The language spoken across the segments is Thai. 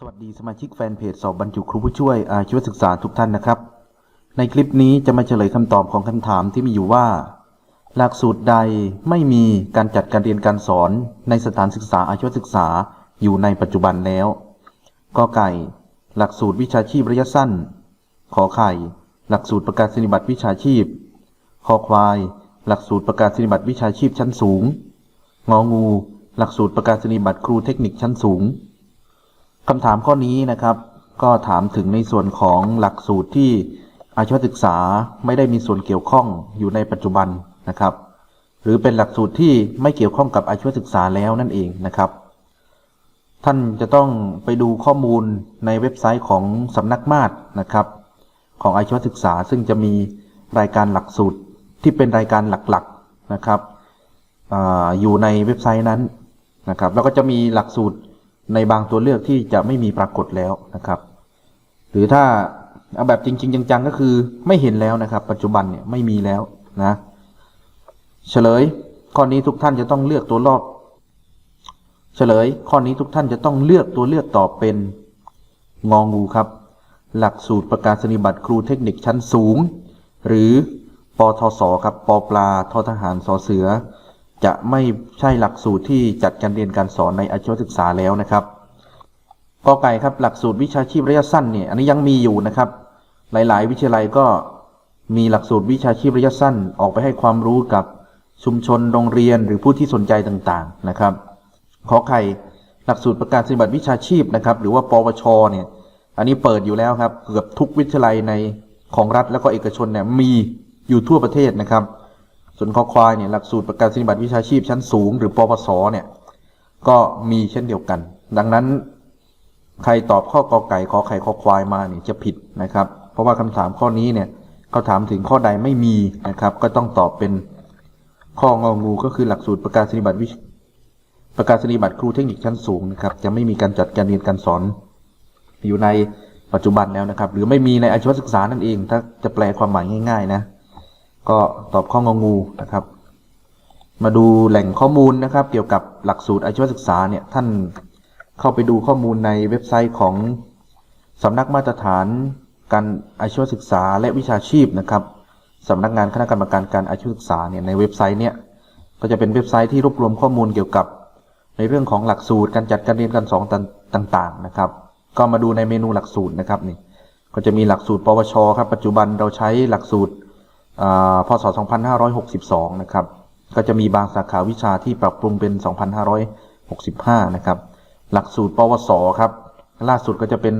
สวัสดีสมาชิกแฟนเพจสอบบรรจุครูผู้ช่วยอาชีวศึกษาทุกท่านนะครับ ในคลิปนี้จะมาเฉลยคำตอบของคำถามที่มีอยู่ว่า หลักสูตรใดไม่มีการจัดการเรียนการสอนในสถานศึกษาอาชีวศึกษาอยู่ในปัจจุบันแล้วกอไก่ หลักสูตรวิชาชีพระยะสั้น ขอไข่ หลักสูตรประกาศนียบัตรวิชาชีพคอควาย หลักสูตรประกาศนียบัตรวิชาชีพชั้นสูง งองู หลักสูตรประกาศนียบัตรครูเทคนิคชั้นสูง คำถามข้อนี้นะครับ ก็ถามถึงในส่วนของหลักสูตรที่อาชีวศึกษาไม่ได้มีส่วนเกี่ยวข้องอยู่ในปัจจุบันนะครับ หรือเป็นหลักสูตรที่ไม่เกี่ยวข้องกับอาชีวศึกษาแล้วนั่นเองนะครับ ท่านจะต้องไปดูข้อมูลในเว็บไซต์ของสำนักมาตรนะครับ ของอาชีวศึกษาซึ่งจะมีรายการหลักสูตรที่เป็นรายการหลักๆนะครับออยู่ในเว็บไซต์นั้นนะครับ แล้วก็จะมีหลักสูตร ในบางตัวเลือกที่จะไม่มีปรากฏแล้วนะครับ หรือถ้าเอาแบบจริง ๆ จังๆ ก็คือไม่เห็นแล้วนะครับ ปัจจุบันเนี่ยไม่มีแล้วนะเฉลย ข้อนี้ทุกท่านจะต้องเลือกตัวรอบ เฉลย ข้อนี้ทุกท่านจะต้องเลือกตัวเลือกตอบเป็นงองูครับ หลักสูตรประกาศนียบัตรครูเทคนิคชั้นสูง หรือปทศครับปปลาททหารสอเสือ จะไม่ใช่หลักสูตรที่จัดการเรียนการสอนในอาชีวศึกษาแล้วนะครับกอไก่ครับหลักสูตรวิชาชีพระยะสั้นเนี่ยอันนี้ยังมีอยู่นะครับ หลาย ๆ วิทยาลัยก็มีหลักสูตรวิชาชีพระยะสั้นออกไปให้ความรู้กับชุมชนโรงเรียนหรือผู้ที่สนใจต่างๆนะครับ ขอไข่หลักสูตรประกาศนียบัตรวิชาชีพนะครับหรือว่าปวชเนี่ยอันนี้เปิดอยู่แล้วครับ เกือบทุกวิทยาลัยในของรัฐแล้วก็เอกชนเนี่ยมีอยู่ทั่วประเทศนะครับ ส่วนคอควายเนี่ยหลักสูตรประกาศนียบัตรวิชาชีพชั้นสูง หรือปวสเนี่ยก็มีเช่นเดียวกัน ดังนั้นใครตอบข้อกอไก่ขอไข่คอควายมาเนี่ยจะผิดนะครับ เพราะว่าคำถามข้อนี้เนี่ยเขาถามถึงข้อใดไม่มีนะครับ ก็ต้องตอบเป็นข้ององูก็คือหลักสูตรประกาศนียบัตรวิประกาศนียบัตรครูเทคนิคชั้นสูงนะครับ จะไม่มีการจัดการเรียนการสอน อยู่ในปัจจุบันแล้วนะครับ หรือไม่มีในอาชีวศึกษานั่นเอง ถ้าจะแปลความหมายง่าย ๆ นะ ก็ตอบข้ององูนะครับ มาดูแหล่งข้อมูลนะครับ เกี่ยวกับหลักสูตรอาชีวศึกษาเนี่ยท่านเข้าไปดูข้อมูลในเว็บไซต์ของสำนักมาตรฐานการอาชีวศึกษาและวิชาชีพนะครับสำนักงานคณะกรรมการการอาชีวศึกษาเนี่ยในเว็บไซต์เนี่ยก็จะเป็นเว็บไซต์ที่รวบรวมข้อมูลเกี่ยวกับ ในเรื่องของหลักสูตรการจัดการเรียนการสอนต่างๆนะครับ ก็มาดูในเมนูหลักสูตรนะครับนี่ก็จะมีหลักสูตร ปวชครับปัจจุบันเราใช้หลักสูตร พศ 2562 นะครับ ก็จะมีบางสาขาวิชาที่ปรับปรุงเป็น 2565 นะครับ หลักสูตร ปวส ครับ ล่าสุดก็จะเป็น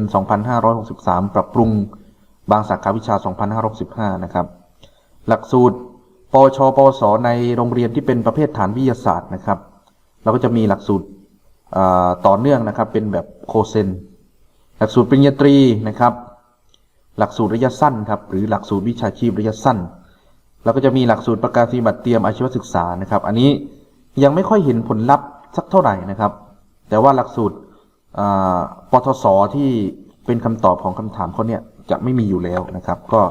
2563 ปรับปรุงบางสาขาวิชา 2565 นะครับ หลักสูตร ปช ปวส ในโรงเรียนที่เป็นประเภทฐานวิทยาศาสตร์นะครับ เราก็จะมีหลักสูตรต่อเนื่องนะครับ เป็นแบบโคเซน หลักสูตรปริญญาตรีนะครับ หลักสูตรระยะสั้นครับ หรือหลักสูตรวิชาชีพระยะสั้น แล้วก็จะมีหลักสูตรประกาศนียบัตรเตรียมอาชีวศึกษานะครับ อันนี้ยังไม่ค่อยเห็นผลลัพธ์สักเท่าไหร่นะครับ แต่ว่าหลักสูตรปทศที่เป็นคำตอบของคำถามข้อนี้จะไม่มีอยู่แล้วนะครับ ก็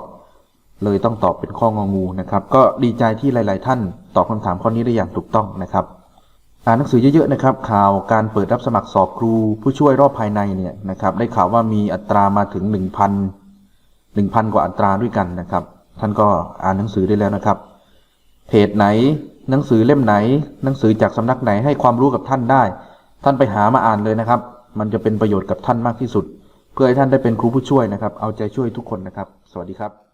เลยต้องตอบเป็นข้ององูนะครับ ก็ดีใจที่หลาย ๆ ท่านตอบคำถามข้อนี้ได้อย่างถูกต้องนะครับอ่านหนังสือเยอะ ๆ นะครับ ข่าวการเปิดรับสมัครสอบครู ผู้ช่วยรอบภายในเนี่ยนะครับ ได้ข่าวว่ามีอัตรามาถึง 1,000 1,000 กว่าอัตราด้วยกันนะครับ ท่านก็อ่านหนังสือได้แล้วนะครับ เพจไหนหนังสือเล่มไหน หนังสือจากสำนักไหนให้ความรู้กับท่านได้ ท่านไปหามาอ่านเลยนะครับ มันจะเป็นประโยชน์กับท่านมากที่สุด เพื่อให้ท่านได้เป็นครูผู้ช่วยนะครับ เอาใจช่วยทุกคนนะครับ สวัสดีครับ